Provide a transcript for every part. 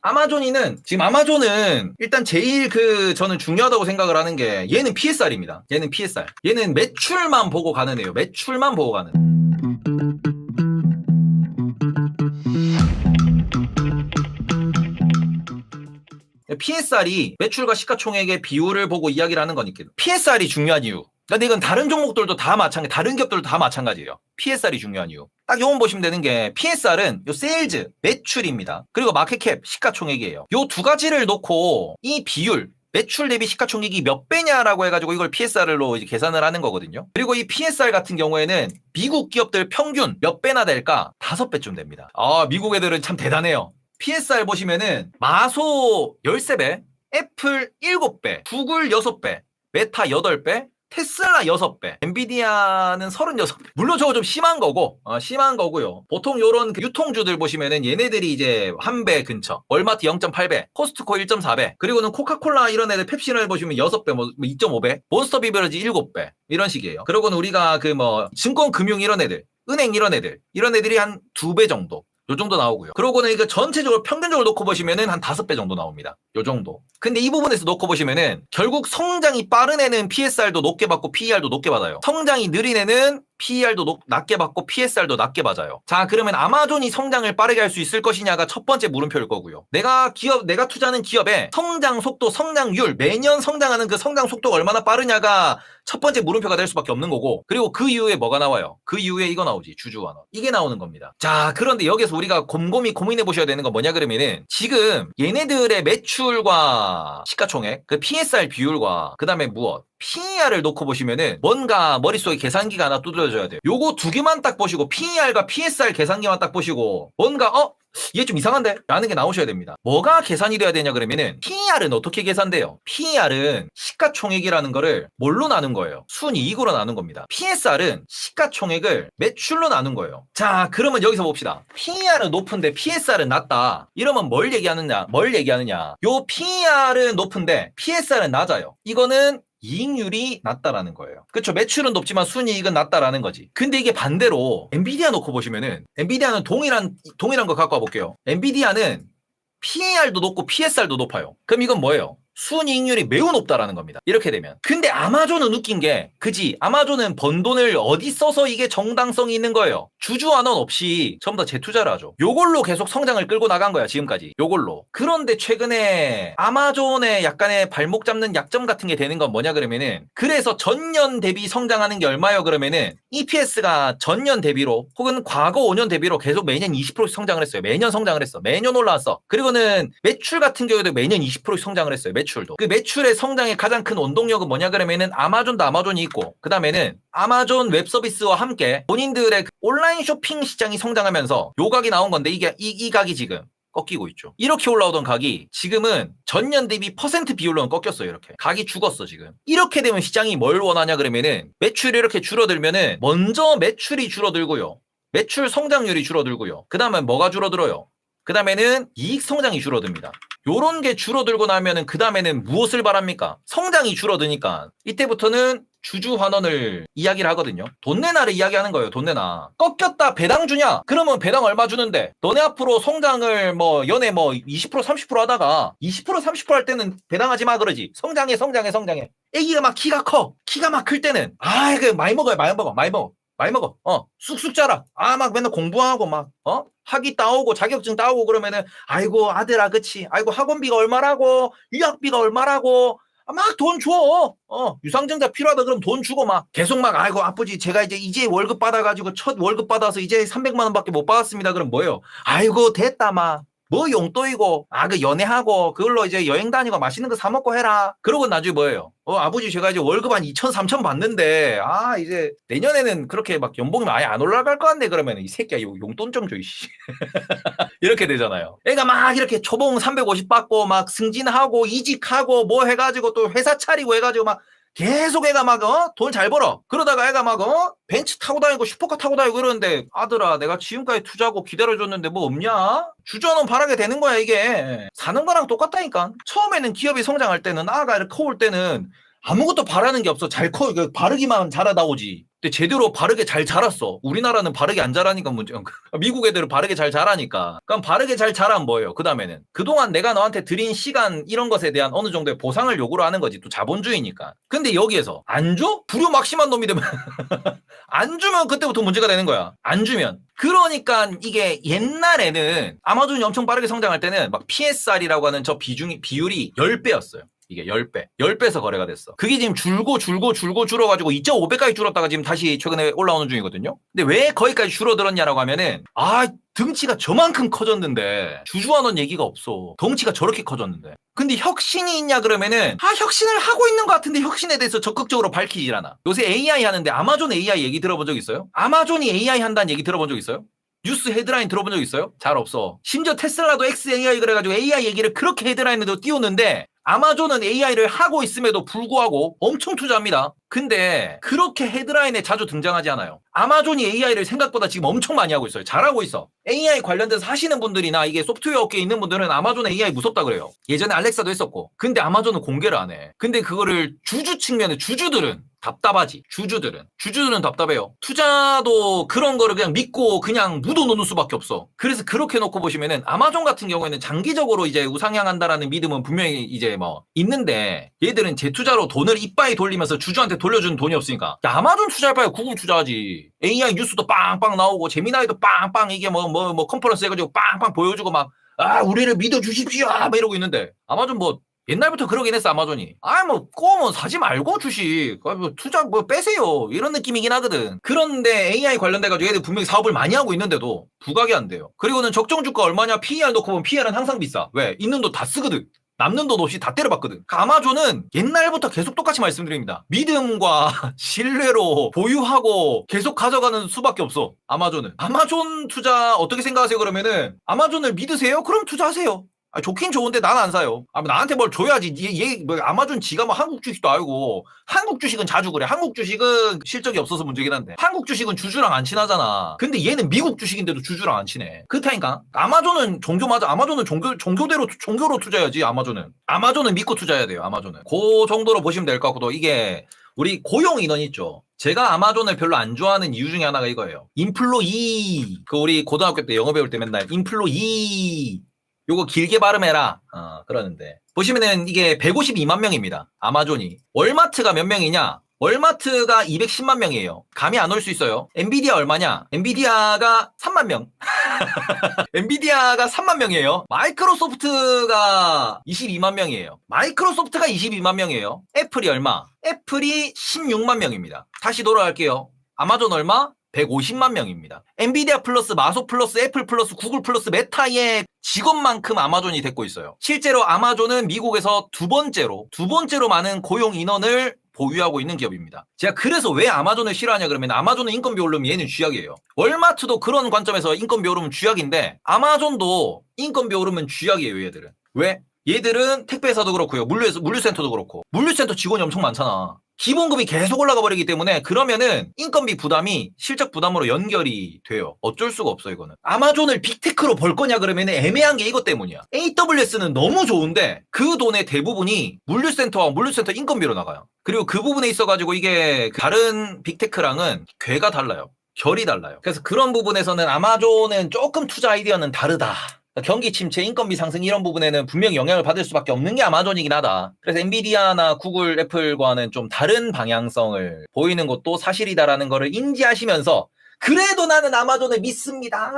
아마존이는 지금 아마존은 일단 제일 그 저는 중요하다고 생각을 하는 게 얘는 PSR입니다. 얘는 PSR. 얘는 매출만 보고 가는 애요. 매출만 보고 가는. PSR이 매출과 시가총액의 비율을 보고 이야기를 하는 거니까 PSR이 중요한 이유. 근데 이건 다른 종목들도 다 마찬가지, 다른 기업들도 다 마찬가지예요. PSR이 중요한 이유. 딱 요건 보시면 되는 게 PSR은 요 세일즈, 매출입니다. 그리고 마켓캡, 시가총액이에요. 요 두 가지를 놓고 이 비율, 매출 대비 시가총액이 몇 배냐라고 해가지고 이걸 PSR로 이제 계산을 하는 거거든요. 그리고 이 PSR 같은 경우에는 미국 기업들 평균 몇 배나 될까? 다섯 배쯤 됩니다. 아, 미국 애들은 참 대단해요. PSR 보시면은 마소 13배, 애플 7배, 구글 6배, 메타 8배, 테슬라 6배, 엔비디아는 36배. 물론 저거 좀 심한 거고, 어, 심한 거고요. 보통 요런 그 유통주들 보시면은 얘네들이 이제 한 배 근처, 월마트 0.8배, 코스트코 1.4배, 그리고는 코카콜라 이런 애들 펩시를 보시면 6배, 뭐 2.5배, 몬스터 비버러지 7배, 이런 식이에요. 그리고는 우리가 그 뭐 증권 금융 이런 애들, 은행 이런 애들, 이런 애들이 한 두 배 정도. 요 정도 나오고요. 그러고는 이거 전체적으로 평균적으로 놓고 보시면은 한 다섯 배 정도 나옵니다. 요 정도. 근데 이 부분에서 놓고 보시면은 결국 성장이 빠른 애는 PSR도 높게 받고 PER도 높게 받아요. 성장이 느린 애는 PER도 높- 낮게 받고 PSR도 낮게 받아요. 자, 그러면 아마존이 성장을 빠르게 할 수 있을 것이냐가 첫 번째 물음표일 거고요. 내가 기업, 내가 투자하는 기업의 성장 속도, 성장률, 매년 성장하는 그 성장 속도가 얼마나 빠르냐가 첫 번째 물음표가 될 수밖에 없는 거고, 그리고 그 이후에 뭐가 나와요? 그 이후에 이거 나오지, 주주환원. 이게 나오는 겁니다. 자, 그런데 여기서 우리가 곰곰이 고민해 보셔야 되는 건 뭐냐 그러면은, 지금 얘네들의 매출과 시가총액, 그 PSR 비율과, 그 다음에 무엇? PER을 놓고 보시면은 뭔가 머릿속에 계산기가 하나 두드려져야 돼요. 요거 두 개만 딱 보시고 PER과 PSR 계산기만 딱 보시고 뭔가 어? 이게 좀 이상한데? 라는 게 나오셔야 됩니다. 뭐가 계산이 돼야 되냐 그러면은 PER은 어떻게 계산돼요? PER은 시가총액이라는 거를 뭘로 나눈 거예요? 순이익으로 나눈 겁니다. PSR은 시가총액을 매출로 나눈 거예요. 자, 그러면 여기서 봅시다. PER은 높은데 PSR은 낮다. 이러면 뭘 얘기하느냐? 뭘 얘기하느냐? 요 PER은 높은데 PSR은 낮아요. 이거는 이익률이 낮다라는 거예요. 그렇죠. 매출은 높지만 순이익은 낮다라는 거지. 근데 이게 반대로 엔비디아 놓고 보시면은 엔비디아는 동일한 동일한 거 갖고 와 볼게요. 엔비디아는 PAR도 높고 PSR도 높아요. 그럼 이건 뭐예요? 순이익률이 매우 높다라는 겁니다. 이렇게 되면. 근데 아마존은 웃긴 게, 그지? 아마존은 번 돈을 어디 써서 이게 정당성이 있는 거예요. 주주환원 없이 전부 다 재투자를 하죠. 요걸로 계속 성장을 끌고 나간 거야, 지금까지. 요걸로. 그런데 최근에 아마존의 약간의 발목 잡는 약점 같은 게 되는 건 뭐냐 그러면은, 그래서 전년 대비 성장하는 게 얼마요 그러면은, EPS가 전년 대비로, 혹은 과거 5년 대비로 계속 매년 20%씩 성장을 했어요. 매년 성장을 했어. 매년 올라왔어. 그리고는 매출 같은 경우에도 매년 20%씩 성장을 했어요. 매출 도. 그 매출의 성장의 가장 큰 원동력은 뭐냐 그러면은 아마존도 아마존이 있고 그 다음에는 아마존 웹 서비스와 함께 본인들의 그 온라인 쇼핑 시장이 성장하면서 요 각이 나온 건데 이게 이, 이 각이 지금 꺾이고 있죠. 이렇게 올라오던 각이 지금은 전년 대비 퍼센트 비율로는 꺾였어요. 이렇게 각이 죽었어 지금. 이렇게 되면 시장이 뭘 원하냐 그러면은 매출이 이렇게 줄어들면은 먼저 매출이 줄어들고요. 매출 성장률이 줄어들고요. 그 다음에 뭐가 줄어들어요? 그 다음에는 이익 성장이 줄어듭니다. 요런 게 줄어들고 나면은 그 다음에는 무엇을 바랍니까? 성장이 줄어드니까 이때부터는 주주 환원을 이야기를 하거든요. 돈 내나를 이야기하는 거예요. 돈 내나. 꺾였다 배당 주냐? 그러면 배당 얼마 주는데? 너네 앞으로 성장을 뭐 연애 뭐20% 30% 하다가 20% 30%할 때는 배당하지 마 그러지. 성장해 성장해 성장해. 애기가 막 키가 커. 키가 막 클 때는 아, 그 많이 먹어요. 많이 먹어. 많이 먹어. 많이 먹어. 어, 쑥쑥 자라. 아, 막 맨날 공부하고 막, 어? 학위 따오고 자격증 따오고 그러면은, 아이고, 아들아, 그치. 아이고, 학원비가 얼마라고, 유학비가 얼마라고, 아, 막 돈 줘. 어, 유상증자 필요하다 그러면 돈 주고 막 계속 막, 아이고, 아버지, 제가 이제 이제 월급 받아가지고 첫 월급 받아서 이제 300만 원밖에 못 받았습니다. 그럼 뭐예요? 아이고, 됐다, 막. 뭐 용돈이고 아 그 연애하고 그걸로 이제 여행 다니고 맛있는 거 사 먹고 해라. 그러고 나중에 뭐예요? 어 아버지 제가 이제 월급 한 2천 3천 받는데 아 이제 내년에는 그렇게 막 연봉이 아예 안 올라갈 것 같네 그러면 이 새끼야 용- 용돈 좀 줘 이씨. 이렇게 되잖아요. 애가 막 이렇게 초봉 350 받고 막 승진하고 이직하고 뭐 해가지고 또 회사 차리고 해가지고 막 계속 애가 막, 어? 돈 잘 벌어. 그러다가 애가 막, 어? 벤츠 타고 다니고 슈퍼카 타고 다니고 그러는데, 아들아, 내가 지금까지 투자하고 기다려줬는데 뭐 없냐? 주저는 바라게 되는 거야, 이게. 사는 거랑 똑같다니까. 처음에는 기업이 성장할 때는, 아가 이렇게 커올 때는, 아무것도 바라는 게 없어. 잘 커. 이거 바르기만 자라 나오지. 근데 제대로 바르게 잘 자랐어. 우리나라는 바르게 안 자라니까 문제. 미국 애들은 바르게 잘 자라니까. 그럼 바르게 잘 자란 뭐예요? 그 다음에는 그동안 내가 너한테 드린 시간 이런 것에 대한 어느 정도의 보상을 요구를 하는 거지. 또 자본주의니까. 근데 여기에서 안 줘? 불효 막심한 놈이 되면 안 주면 그때부터 문제가 되는 거야. 안 주면. 그러니까 이게 옛날에는 아마존이 엄청 빠르게 성장할 때는 막 PSR이라고 하는 저 비중이 비율이 10배였어요. 이게 10배. 10배에서 거래가 됐어. 그게 지금 줄고 줄고 줄고 줄어가지고 2.5배까지 줄었다가 지금 다시 최근에 올라오는 중이거든요. 근데 왜 거기까지 줄어들었냐라고 하면은 아 등치가 저만큼 커졌는데 주주환원 얘기가 없어. 덩치가 저렇게 커졌는데. 근데 혁신이 있냐 그러면은 아 혁신을 하고 있는 것 같은데 혁신에 대해서 적극적으로 밝히질 않아. 요새 AI 하는데 아마존 AI 얘기 들어본 적 있어요? 아마존이 AI 한다는 얘기 들어본 적 있어요? 뉴스 헤드라인 들어본 적 있어요? 잘 없어. 심지어 테슬라도 XAI 그래가지고 AI 얘기를 그렇게 헤드라인으로 띄우는데 아마존은 AI를 하고 있음에도 불구하고 엄청 투자합니다. 근데 그렇게 헤드라인에 자주 등장하지 않아요. 아마존이 AI를 생각보다 지금 엄청 많이 하고 있어요. 잘하고 있어. AI 관련돼서 하시는 분들이나 이게 소프트웨어 업계에 있는 분들은 아마존 AI 무섭다 그래요. 예전에 알렉사도 했었고. 근데 아마존은 공개를 안 해. 근데 그거를 주주 측면에 주주들은 답답하지. 주주들은. 주주들은 답답해요. 투자도 그런 거를 그냥 믿고 그냥 묻어놓는 수밖에 없어. 그래서 그렇게 놓고 보시면은 아마존 같은 경우에는 장기적으로 이제 우상향한다라는 믿음은 분명히 이제 뭐 있는데 얘들은 재투자로 돈을 이빠이 돌리면서 주주한테 돌려주는 돈이 없으니까 야, 아마존 투자할 바에 구글 투자하지. AI 뉴스도 빵빵 나오고 재미나이도 빵빵 이게 뭐 뭐뭐 컨퍼런스 해가지고 빵빵 보여주고 막 아 우리를 믿어주십시오 막 이러고 있는데 아마존 뭐 옛날부터 그러긴 했어 아마존이 아뭐 꼬면 사지 말고 주식 아, 뭐 투자 뭐 빼세요 이런 느낌이긴 하거든 그런데 AI 관련돼 가지고 얘들 분명히 사업을 많이 하고 있는데도 부각이 안 돼요 그리고는 적정 주가 얼마냐 PER 놓고 보면 PER은 항상 비싸 왜 있는 돈 다 쓰거든 남는 돈 없이 다 때려봤거든. 그 아마존은 옛날부터 계속 똑같이 말씀드립니다. 믿음과 신뢰로 보유하고 계속 가져가는 수밖에 없어. 아마존은. 아마존 투자 어떻게 생각하세요? 그러면은 아마존을 믿으세요? 그럼 투자하세요. 아, 좋긴 좋은데 난 안 사요. 아, 나한테 뭘 줘야지. 얘, 얘, 뭐, 아마존 지가 뭐 한국 주식도 알고. 한국 주식은 자주 그래. 한국 주식은 실적이 없어서 문제긴 한데. 한국 주식은 주주랑 안 친하잖아. 근데 얘는 미국 주식인데도 주주랑 안 친해. 그렇다니까. 아마존은 종교 맞아. 아마존은 종교, 종교대로, 투- 종교로 투자해야지, 아마존은. 아마존은 믿고 투자해야 돼요, 아마존은. 그 정도로 보시면 될 것 같고, 이게 우리 고용 인원 있죠. 제가 아마존을 별로 안 좋아하는 이유 중에 하나가 이거예요. 인플로이. 그 우리 고등학교 때 영어 배울 때 맨날 인플로이. 요거 길게 발음해라. 어, 그러는데. 보시면은 이게 152만 명입니다. 아마존이. 월마트가 몇 명이냐? 월마트가 210만 명이에요. 감이 안 올 수 있어요. 엔비디아 얼마냐? 엔비디아가 3만 명. 엔비디아가 3만 명이에요. 마이크로소프트가 22만 명이에요. 마이크로소프트가 22만 명이에요. 애플이 얼마? 애플이 16만 명입니다. 다시 돌아갈게요. 아마존 얼마? 150만 명입니다. 엔비디아 플러스 마소 플러스 애플 플러스 구글 플러스 메타의 직원만큼 아마존이 됐고 있어요. 실제로 아마존은 미국에서 두 번째로 두 번째로 많은 고용 인원을 보유하고 있는 기업입니다. 제가 그래서 왜 아마존을 싫어하냐 그러면 아마존은 인건비 오르면 얘는 쥐약이에요. 월마트도 그런 관점에서 인건비 오르면 쥐약인데 아마존도 인건비 오르면 쥐약이에요 얘들은. 왜? 얘들은 택배사도 그렇고요. 물류, 물류센터도 그렇고. 물류센터 직원이 엄청 많잖아. 기본급이 계속 올라가 버리기 때문에 그러면은 인건비 부담이 실적 부담으로 연결이 돼요. 어쩔 수가 없어 이거는. 아마존을 빅테크로 벌 거냐 그러면 애매한 게 이것 때문이야. AWS는 너무 좋은데 그 돈의 대부분이 물류센터와 물류센터 인건비로 나가요. 그리고 그 부분에 있어가지고 이게 다른 빅테크랑은 궤가 달라요. 결이 달라요. 그래서 그런 부분에서는 아마존은 조금 투자 아이디어는 다르다. 그러니까 경기 침체, 인건비 상승 이런 부분에는 분명히 영향을 받을 수밖에 없는 게 아마존이긴 하다. 그래서 엔비디아나 구글, 애플과는 좀 다른 방향성을 보이는 것도 사실이다라는 거를 인지하시면서 그래도 나는 아마존을 믿습니다.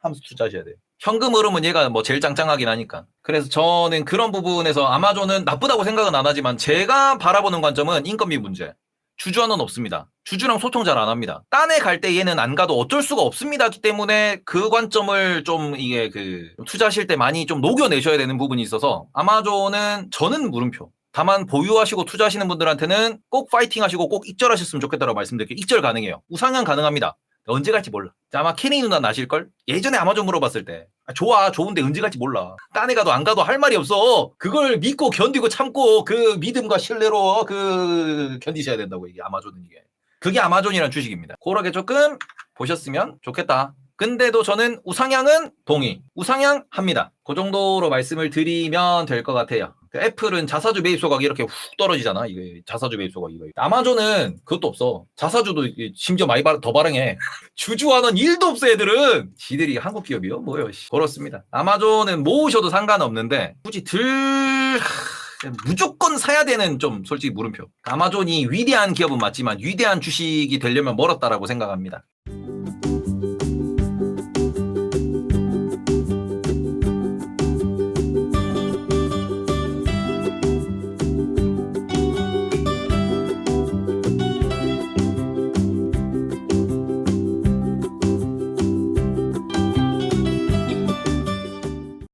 하면서 투자하셔야 돼요. 현금 흐름은 얘가 뭐 제일 짱짱하긴 하니까. 그래서 저는 그런 부분에서 아마존은 나쁘다고 생각은 안 하지만 제가 바라보는 관점은 인건비 문제. 주주와는 없습니다. 주주랑 소통 잘 안 합니다. 딴에 갈 때 얘는 안 가도 어쩔 수가 없습니다. 기 때문에 그 관점을 좀 이게 그 투자하실 때 많이 좀 녹여내셔야 되는 부분이 있어서 아마존은 저는 물음표. 다만 보유하시고 투자하시는 분들한테는 꼭 파이팅 하시고 꼭 익절하셨으면 좋겠다라고 말씀드릴게요. 익절 가능해요. 우상향 가능합니다. 언제 갈지 몰라. 자, 아마 캐리 누나 나실 걸? 예전에 아마존 물어봤을 때. 아, 좋아, 좋은데 언제 갈지 몰라. 딴에 가도 안 가도 할 말이 없어. 그걸 믿고 견디고 참고 그 믿음과 신뢰로 그 견디셔야 된다고 이게 아마존은 이게. 그게 아마존이란 주식입니다. 그렇게 조금 보셨으면 좋겠다. 근데도 저는 우상향은 동의. 우상향 합니다. 그 정도로 말씀을 드리면 될 것 같아요. 그 애플은 자사주 매입 소각이 이렇게 훅 떨어지잖아. 이게 자사주 매입 소각 이거. 아마존은 그것도 없어. 자사주도 심지어 많이 발- 더 발행해. 주주환원 1도 없어 애들은. 지들이 한국 기업이요? 뭐요? 씨. 그렇습니다. 아마존은 모으셔도 상관없는데 굳이 들 하, 무조건 사야 되는 좀 솔직히 물음표. 아마존이 위대한 기업은 맞지만 위대한 주식이 되려면 멀었다라고 생각합니다.